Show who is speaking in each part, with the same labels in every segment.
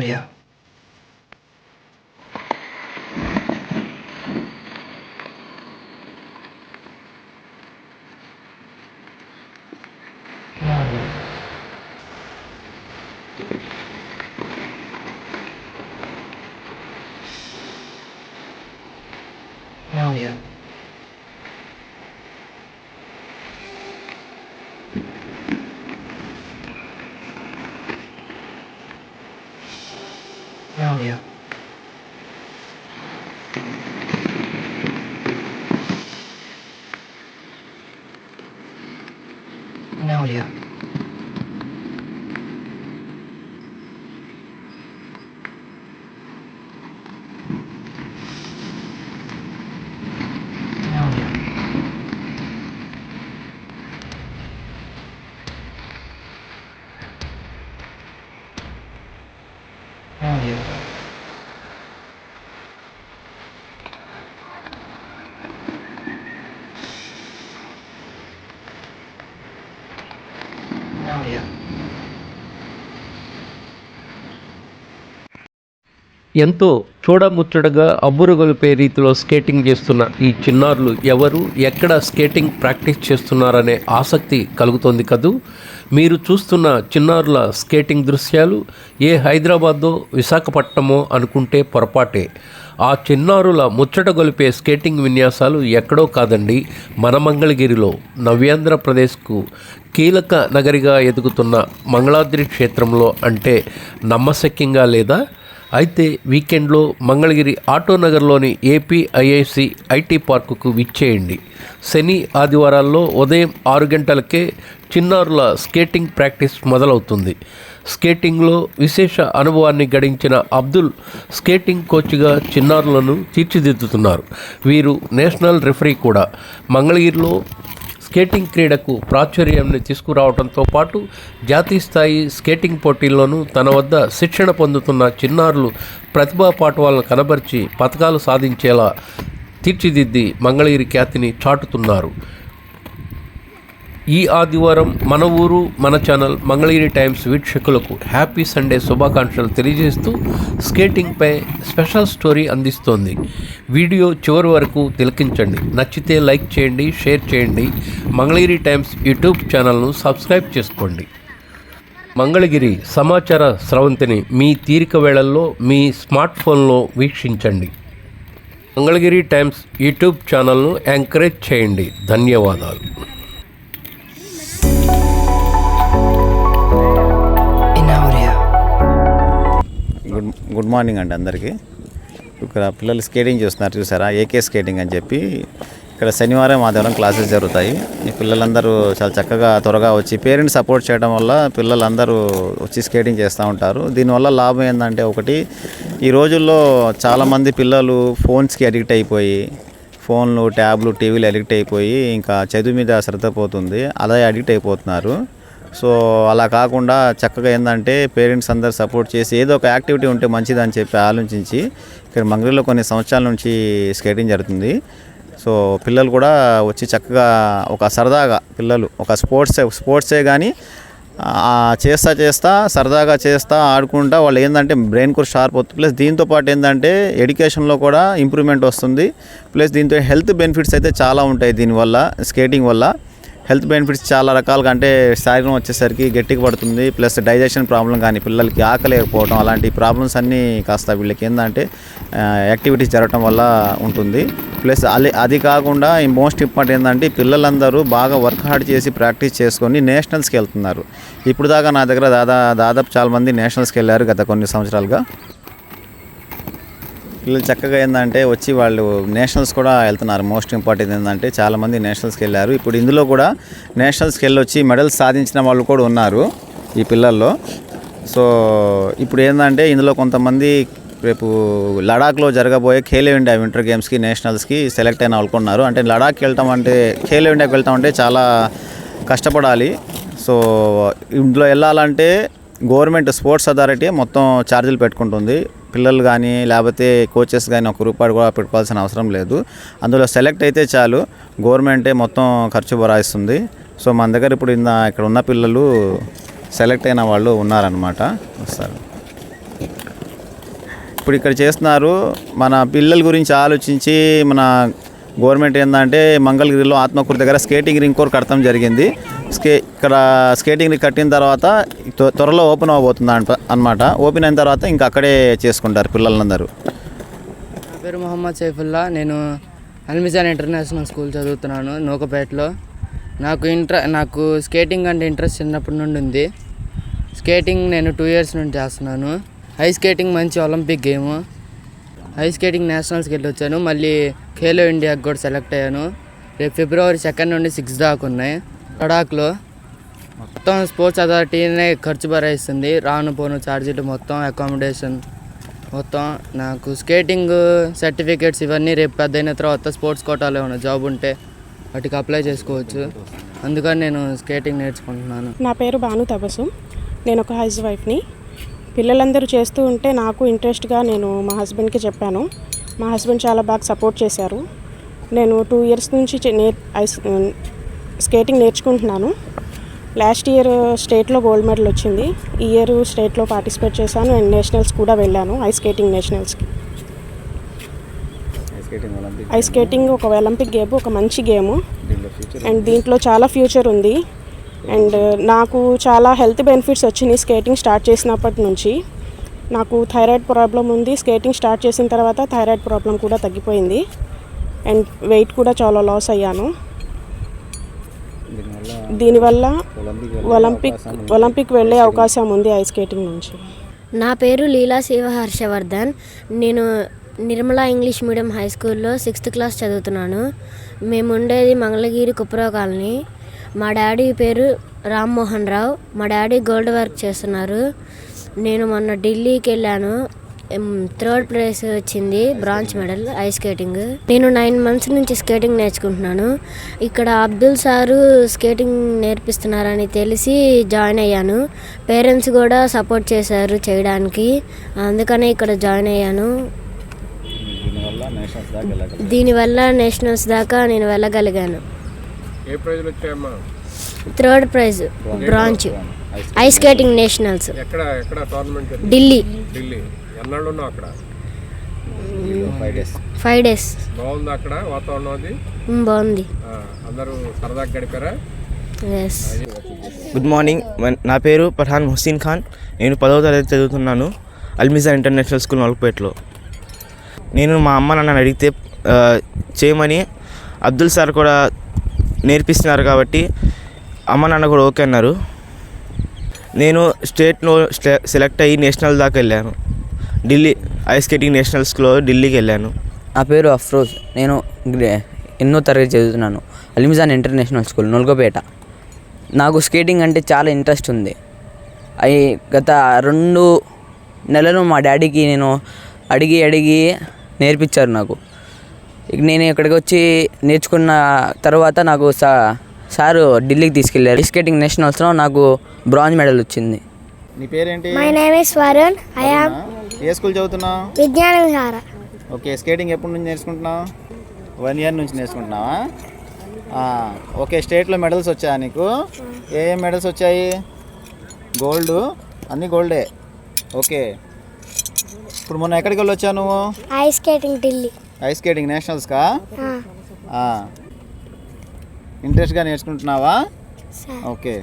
Speaker 1: 没有没有没有 Magnolia.
Speaker 2: ఎంతో చూడముచ్చటగా అబ్బురుగొలిపే రీతిలో స్కేటింగ్ చేస్తున్న ఈ చిన్నారులు ఎవరు ఎక్కడ స్కేటింగ్ ప్రాక్టీస్ చేస్తున్నారనే ఆసక్తి కలుగుతోంది కదూ? మీరు చూస్తున్న చిన్నారుల స్కేటింగ్ దృశ్యాలు ఏ హైదరాబాదో విశాఖపట్నమో అనుకుంటే పొరపాటే. ఆ చిన్నారుల ముచ్చట గొలిపే స్కేటింగ్ విన్యాసాలు ఎక్కడో కాదండి మన మంగళగిరిలో నవ్యాంధ్రప్రదేశ్కు కీలక నగరిగా ఎదుగుతున్న మంగళాద్రి క్షేత్రంలో అంటే నమ్మశక్యంగా లేదా? అయితే వీకెండ్లో మంగళగిరి ఆటోనగర్లోని ఏపీఐఐసి ఐటీ పార్కుకు విచ్చేయండి. శని ఆదివారాల్లో ఉదయం ఆరు గంటలకే చిన్నారుల స్కేటింగ్ ప్రాక్టీస్ మొదలవుతుంది. స్కేటింగ్లో విశేష అనుభవాన్ని గడించిన అబ్దుల్ స్కేటింగ్ కోచ్గా చిన్నారులను తీర్చిదిద్దుతున్నారు. వీరు నేషనల్ రెఫరీ కూడా. మంగళగిరిలో స్కేటింగ్ క్రీడకు ప్రాచుర్యాన్ని తీసుకురావడంతో పాటు జాతీయ స్థాయి స్కేటింగ్ పోటీల్లోనూ తన వద్ద శిక్షణ పొందుతున్న చిన్నారులు ప్రతిభా పాఠవాలను కనబరిచి పథకాలు సాధించేలా తీర్చిదిద్ది మంగళగిరి ఖ్యాతిని చాటుతున్నారు. ఈ ఆదివారం మన ఊరు మన ఛానల్ మంగళగిరి టైమ్స్ వీక్షకులకు హ్యాపీ సండే శుభాకాంక్షలు తెలియజేస్తూ స్కేటింగ్పై స్పెషల్ స్టోరీ అందిస్తోంది. వీడియో చివరి వరకు తిలకించండి. నచ్చితే లైక్ చేయండి షేర్ చేయండి. మంగళగిరి టైమ్స్ యూట్యూబ్ ఛానల్ను సబ్స్క్రైబ్ చేసుకోండి. మంగళగిరి సమాచార స్రవంతిని మీ తీరిక వేళల్లో మీ స్మార్ట్ ఫోన్లో వీక్షించండి. మంగళగిరి టైమ్స్ యూట్యూబ్ ఛానల్ను ఎంకరేజ్ చేయండి. ధన్యవాదాలు.
Speaker 3: గుడ్ గుడ్ మార్నింగ్ అండి అందరికీ. ఇక్కడ పిల్లలు స్కేటింగ్ చూస్తున్నారు చూసారా? ఏకే స్కేటింగ్ అని చెప్పి ఇక్కడ శనివారం ఆదివారం క్లాసెస్ జరుగుతాయి. ఈ పిల్లలందరూ చాలా చక్కగా త్వరగా వచ్చి పేరెంట్స్ సపోర్ట్ చేయడం వల్ల పిల్లలందరూ వచ్చి స్కేటింగ్ చేస్తూ ఉంటారు. దీనివల్ల లాభం ఏంటంటే ఒకటి ఈ రోజుల్లో చాలామంది పిల్లలు ఫోన్స్కి అడిక్ట్ అయిపోయి ఫోన్లు ట్యాబ్లు టీవీలు అడిక్ట్ అయిపోయి ఇంకా చదువు మీద శ్రద్ధ పోతుంది అలా అడిక్ట్ అయిపోతున్నారు. సో అలా కాకుండా చక్కగా ఏంటంటే పేరెంట్స్ అందరు సపోర్ట్ చేసి ఏదో ఒక యాక్టివిటీ ఉంటే మంచిదని చెప్పి ఆలోచించి ఇక్కడ మంగళూరులో కొన్ని సంవత్సరాల నుంచి స్కేటింగ్ జరుగుతుంది. సో పిల్లలు కూడా వచ్చి చక్కగా ఒక సరదాగా పిల్లలు ఒక స్పోర్ట్స్ స్పోర్ట్సే కానీ చేస్తా చేస్తా సరదాగా చేస్తా ఆడుకుంటా వాళ్ళు ఏంటంటే బ్రెయిన్ కూడా షార్ప్ అవుతుంది. ప్లస్ దీంతో పాటు ఏంటంటే ఎడ్యుకేషన్లో కూడా ఇంప్రూవ్మెంట్ వస్తుంది. ప్లస్ దీంతో హెల్త్ బెనిఫిట్స్ అయితే చాలా ఉంటాయి దీనివల్ల స్కేటింగ్ వల్ల. హెల్త్ బెనిఫిట్స్ చాలా రకాలుగా అంటే శారీరం వచ్చేసరికి గట్టిగా పడుతుంది ప్లస్ డైజెషన్ ప్రాబ్లం కానీ పిల్లలకి ఆకలేకపోవడం అలాంటి ప్రాబ్లమ్స్ అన్నీ కాస్త వీళ్ళకి ఏంటంటే యాక్టివిటీస్ జరగడం వల్ల ఉంటుంది. ప్లస్ అది అది కాకుండా ఈ మోస్ట్ ఇంపార్టెంట్ ఏంటంటే పిల్లలందరూ బాగా వర్క్ హార్డ్ చేసి ప్రాక్టీస్ చేసుకొని నేషనల్స్కి వెళ్తున్నారు. ఇప్పుడు దాకా నా దగ్గర దాదా దాదాపు చాలామంది నేషనల్స్కి వెళ్ళారు గత కొన్ని సంవత్సరాలుగా. పిల్లలు చక్కగా ఏంటంటే వచ్చి వాళ్ళు నేషనల్స్ కూడా వెళ్తున్నారు. మోస్ట్ ఇంపార్టెంట్ ఏంటంటే చాలామంది నేషనల్స్కి వెళ్ళారు. ఇప్పుడు ఇందులో కూడా నేషనల్స్కి వెళ్ళి వచ్చి మెడల్స్ సాధించిన వాళ్ళు కూడా ఉన్నారు ఈ పిల్లల్లో. సో ఇప్పుడు ఏంటంటే ఇందులో కొంతమంది రేపు లడాఖ్లో జరగబోయే ఖేలో ఇండియా వింటర్ గేమ్స్కి నేషనల్స్కి సెలెక్ట్ అయిన వాళ్ళు అంటే లడాఖ్కి వెళ్ళటం అంటే ఖేలో ఇండియాకి వెళ్తాం అంటే చాలా కష్టపడాలి. సో ఇందులో వెళ్ళాలంటే గవర్నమెంట్ స్పోర్ట్స్ అథారిటీ మొత్తం ఛార్జీలు పెట్టుకుంటుంది. పిల్లలు కానీ లేకపోతే కోచెస్ కానీ ఒక రూపాయి కూడా పెట్టుకోవాల్సిన అవసరం లేదు. అందులో సెలెక్ట్ అయితే చాలు. గవర్నమెంటే మొత్తం ఖర్చు భరాయిస్తుంది సో మన దగ్గర ఇప్పుడు ఇంద ఇక్కడ ఉన్న పిల్లలు సెలెక్ట్ అయిన వాళ్ళు ఉన్నారనమాట వస్తారు ఇప్పుడు ఇక్కడ చేస్తున్నారు మన పిల్లల గురించి ఆలోచించి మన గవర్నమెంట్ ఏంటంటే మంగళగిరిలో ఆత్మకూరు దగ్గర స్కేటింగ్ రింగ్ కోర్ కడతాం జరిగింది. స్కే ఇక్కడ స్కేటింగ్ రింగ్ కట్టిన తర్వాత త్వ- త్వరలో ఓపెన్ అవబోతుంది అంట అనమాట ఓపెన్ అయిన తర్వాత ఇంకా అక్కడే చేసుకుంటారు పిల్లలందరూ.
Speaker 4: నా పేరు మొహమ్మద్ సైఫుల్లా. నేను అల్మిజాన్ ఇంటర్నేషనల్ స్కూల్ చదువుతున్నాను నూకపేటలో. నాకు ఇంట్ర నాకు స్కేటింగ్ అంటే ఇంట్రెస్ట్ చిన్నప్పటి నుండి ఉంది. స్కేటింగ్ నేను టూ ఇయర్స్ నుండి చేస్తున్నాను. ఐస్ స్కేటింగ్ మంచి ఒలింపిక్ గేమ్. ఐస్ స్కేటింగ్ నేషనల్స్కి వెళ్ళి వచ్చాను మళ్ళీ ఖేలో ఇండియాకి కూడా సెలెక్ట్ అయ్యాను. రేపు ఫిబ్రవరి సెకండ్ నుండి సిక్స్ దాకా ఉన్నాయి. లడాఖ్లో మొత్తం స్పోర్ట్స్ అథారిటీనే ఖర్చు భరాయిస్తుంది రాను పోను ఛార్జీలు మొత్తం అకామిడేషన్ మొత్తం. నాకు స్కేటింగ్ సర్టిఫికేట్స్ ఇవన్నీ రేపు పెద్ద అయిన తర్వాత స్పోర్ట్స్ కోటాలో ఏమైనా జాబ్ ఉంటే వాటికి అప్లై చేసుకోవచ్చు. అందుకని నేను స్కేటింగ్ నేర్చుకుంటున్నాను.
Speaker 5: నా పేరు భాను తపసు నేను ఒక హౌస్ వైఫ్ని. పిల్లలందరూ చేస్తూ ఉంటే నాకు ఇంట్రెస్ట్గా నేను మా హస్బెండ్కి చెప్పాను. మా హస్బెండ్ చాలా బాగా సపోర్ట్ చేశారు. నేను టూ ఇయర్స్ నుంచి చే- నేర్ ఐస్ స్కేటింగ్ నేర్చుకుంటున్నాను. లాస్ట్ ఇయర్ స్టేట్లో గోల్డ్ మెడల్ వచ్చింది. ఈ ఇయర్ స్టేట్లో పార్టిసిపేట్ చేశాను అండ్ నేషనల్స్ కూడా వెళ్ళాను ఐస్ స్కేటింగ్ నేషనల్స్కి. ఐస్ స్కేటింగ్ ఒక ఒలింపిక్ గేమ్ ఒక మంచి గేమ్. అండ్ దీంట్లో చాలా ఫ్యూచర్ ఉంది. అండ్ నాకు చాలా హెల్త్ బెనిఫిట్స్ వచ్చినాయి స్కేటింగ్ స్టార్ట్ చేసినప్పటి నుంచి. నాకు థైరాయిడ్ ప్రాబ్లం ఉంది స్కేటింగ్ స్టార్ట్ చేసిన తర్వాత థైరాయిడ్ ప్రాబ్లం కూడా తగ్గిపోయింది. అండ్ వెయిట్ కూడా చాలా లాస్ అయ్యాను. దీనివల్ల ఒలింపిక్ ఒలింపిక్ వెళ్ళే అవకాశం ఉంది ఐస్ స్కేటింగ్ నుంచి.
Speaker 6: నా పేరు లీలా శివ హర్షవర్ధన్ నేను నిర్మలా ఇంగ్లీష్ మీడియం హై స్కూల్లో సిక్స్త్ క్లాస్ చదువుతున్నాను. మేము ఉండేది మంగళగిరి కుప్రో కాలనీ. మా డాడీ పేరు రామ్మోహన్ రావు. మా డాడీ గోల్డ్ వర్క్ చేస్తున్నారు. నేను మొన్న ఢిల్లీకి వెళ్ళాను. థర్డ్ ప్రైజ్ వచ్చింది బ్రాంచ్ మెడల్ ఐస్ స్కేటింగ్. నేను నైన్ మంత్స్ నుంచి స్కేటింగ్ నేర్చుకుంటున్నాను. ఇక్కడ అబ్దుల్ సారు స్కేటింగ్ నేర్పిస్తున్నారని తెలిసి జాయిన్ అయ్యాను. పేరెంట్స్ కూడా సపోర్ట్ చేశారు చేయడానికి. అందుకనే ఇక్కడ జాయిన్ అయ్యాను. దీనివల్ల నేషనల్స్ దాకా నేను వెళ్ళగలిగాను.
Speaker 2: ఏ ప్రైజ్లు వచ్చాయమ్మా?
Speaker 6: Third prize bronze. Ice skating nationals
Speaker 2: ఎక్కడ ఎక్కడ టోర్నమెంట్
Speaker 6: ఢిల్లీ.
Speaker 2: ఢిల్లీ. ఎన్నాళ్ళు ఉన్నావు అక్కడ?
Speaker 3: ఫైవ్ డేస్
Speaker 6: ఫైవ్ డేస్
Speaker 2: బాగుంది అక్కడ వాతావరణం అది?
Speaker 6: బాగుంది.
Speaker 2: అందరూ సరదాగా గడిపారా?
Speaker 6: ఎస్
Speaker 7: గుడ్ మార్నింగ్ నా పేరు పఠాన్ హుస్సేన్ ఖాన్. నేను పదవ తరగతి చదువుతున్నాను అల్మిజా ఇంటర్నేషనల్ స్కూల్ నలుగుపేటలో నేను మా అమ్మ నాన్న అడిగితే చేయమని అబ్దుల్ సార్ కూడా నేర్పిస్తున్నారు కాబట్టి అమ్మ నాన్న కూడా ఓకే అన్నారు. నేను స్టేట్లో సెలెక్ట్ అయ్యి నేషనల్ దాకా వెళ్ళాను. ఢిల్లీ ఐస్ స్కేటింగ్ నేషనల్స్లో ఢిల్లీకి వెళ్ళాను.
Speaker 8: నా పేరు అఫ్రోజ్. నేను ఎన్నో తరగతి చదువుతున్నాను. Almizan international school Nolgapeta. నాకు స్కేటింగ్ అంటే చాలా ఇంట్రెస్ట్ ఉంది. అవి గత రెండు నెలలు మా డాడీకి నేను అడిగి అడిగి నేర్పించారు నాకు. నేను ఇక్కడికి వచ్చి నేర్చుకున్న తర్వాత నాకు సా సారు ఢిల్లీకి తీసుకెళ్ళారు. స్కేటింగ్ నేషనల్స్లో నాకు బ్రాంజ్ మెడల్ వచ్చింది.
Speaker 3: నీ పేరేంటి?
Speaker 6: My name is Varun I am
Speaker 3: A school చదువుతున్నావు?
Speaker 6: విజ్ఞాన విహార
Speaker 3: ఓకే స్కేటింగ్ ఎప్పటి నుంచి నేర్చుకుంటున్నావు? వన్ ఇయర్ నుంచి నేర్చుకుంటున్నావా? ఆ, ఓకే స్టేట్లో మెడల్స్ వచ్చాయా నీకు? ఏ ఏ మెడల్స్ వచ్చాయి? గోల్డ్ అన్నీ గోల్డే ఓకే. ఇప్పుడు మొన్న ఎక్కడికి వెళ్ళి వచ్చావు నువ్వు?
Speaker 6: Ice skating Delhi
Speaker 3: ice skating నేషనల్స్కా. ఇంట్రెస్ట్గా నేర్చుకుంటున్నావా? ఓకే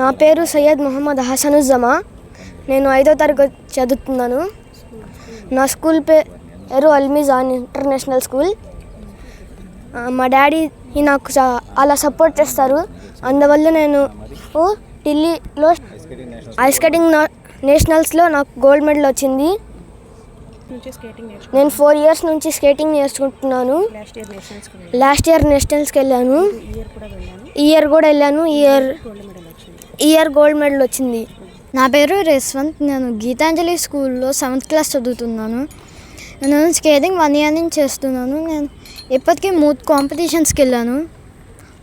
Speaker 6: నా పేరు సయ్యద్ మొహమ్మద్ హసనుజ్జమా. నేను ఐదో తరగతి చదువుతున్నాను. నా స్కూల్ పేరు అల్మిజాన్ ఇంటర్నేషనల్ స్కూల్. మా డాడీ నాకు అలా సపోర్ట్ చేస్తారు. అందువల్ల నేను ఢిల్లీలో ఐస్ స్కేటింగ్ నేషనల్స్లో నాకు గోల్డ్ మెడల్ వచ్చింది. నేను ఫోర్ ఇయర్స్ నుంచి స్కేటింగ్ నేర్చుకుంటున్నాను. లాస్ట్ ఇయర్ నేషనల్స్కి వెళ్ళాను. ఈ ఇయర్ కూడా వెళ్ళాను. ఈ ఇయర్ ఈ ఇయర్ గోల్డ్ మెడల్ వచ్చింది. నా పేరు రేస్వంత్. నేను గీతాంజలి స్కూల్లో సెవెంత్ క్లాస్ చదువుతున్నాను. నేను స్కేటింగ్ వన్ ఇయర్ నుంచి చేస్తున్నాను. నేను ఇప్పటికీ మూడు కాంపిటీషన్స్కి వెళ్ళాను.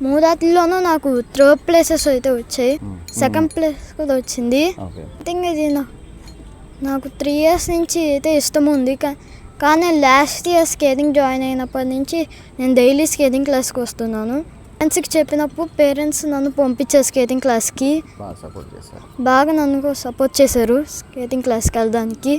Speaker 6: మూడాటిల్లోనూ నాకు థర్డ్ ప్లేసెస్ అయితే వచ్చాయి. సెకండ్ ప్లేస్ కూడా వచ్చింది.
Speaker 3: ఓకే
Speaker 6: థింక్ ఇది నా నాకు త్రీ ఇయర్స్ నుంచి అయితే ఇష్టం ఉంది కా- కానీ లాస్ట్ ఇయర్ స్కేటింగ్ జాయిన్ అయినప్పటి నుంచి నేను డైలీ స్కేటింగ్ క్లాస్కి వస్తున్నాను. పేరెంట్స్కి చెప్పినప్పుడు పేరెంట్స్ నన్ను పంపించారు స్కేటింగ్ క్లాస్కి
Speaker 3: బాగా
Speaker 6: నన్ను సపోర్ట్ చేశారు స్కేటింగ్ క్లాస్కి వెళ్ళడానికి.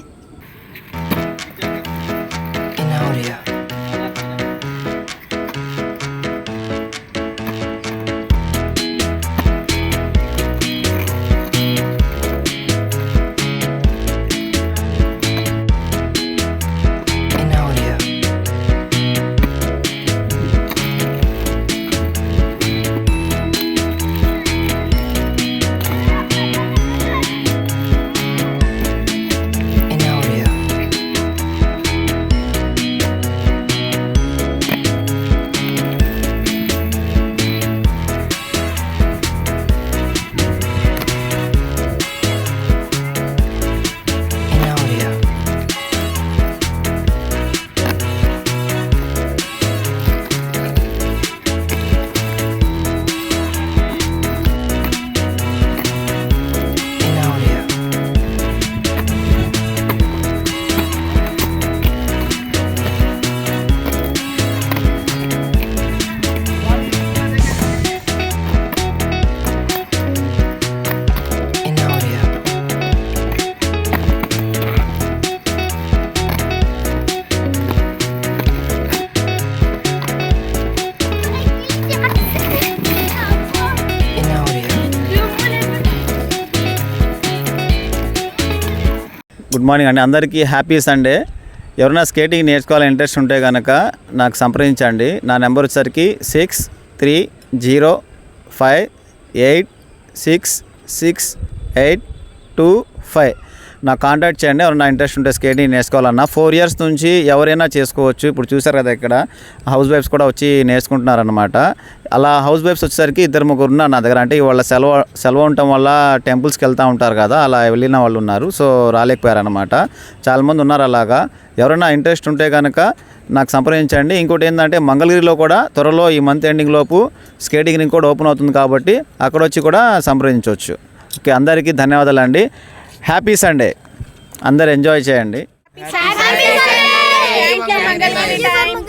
Speaker 3: మార్నింగ్ అండి. అందరికీ హ్యాపీ సండే. ఎవరైనా స్కేటింగ్ నేర్చుకోవాలని ఇంట్రెస్ట్ ఉంటే కనుక నాకు సంప్రదించండి. నా నెంబర్ వచ్చేసరికి six three zero five eight six six eight two five. నాకు కాంటాక్ట్ చేయండి ఎవరైనా ఇంట్రెస్ట్ ఉంటే స్కేటింగ్ నేర్చుకోవాలన్నా. ఫోర్ ఇయర్స్ నుంచి ఎవరైనా చేసుకోవచ్చు. ఇప్పుడు చూసారు కదా ఇక్కడ హౌస్ వైఫ్స్ కూడా వచ్చి నేర్చుకుంటున్నారనమాట అలా హౌస్ వైఫ్స్ వచ్చేసరికి ఇద్దరు ముగ్గురు ఉన్నారు నా దగ్గర అంటే వాళ్ళ సెలవు సెలవు ఉండటం వల్ల టెంపుల్స్కి వెళ్తూ ఉంటారు కదా అలా వెళ్ళిన వాళ్ళు ఉన్నారు. సో రాలేకపోయారనమాట చాలామంది ఉన్నారు అలాగా. ఎవరైనా ఇంట్రెస్ట్ ఉంటే కనుక నాకు సంప్రదించండి. ఇంకోటి ఏంటంటే మంగళగిరిలో కూడా త్వరలో ఈ మంత్ ఎండింగ్ లోపు స్కేటింగ్ రింగ్ కూడా ఓపెన్ అవుతుంది కాబట్టి అక్కడ వచ్చి కూడా సంప్రదించవచ్చు. ఓకే అందరికీ ధన్యవాదాలు అండి హ్యాపీ సండే అందరు ఎంజాయ్ చేయండి.
Speaker 9: Happy Sunday!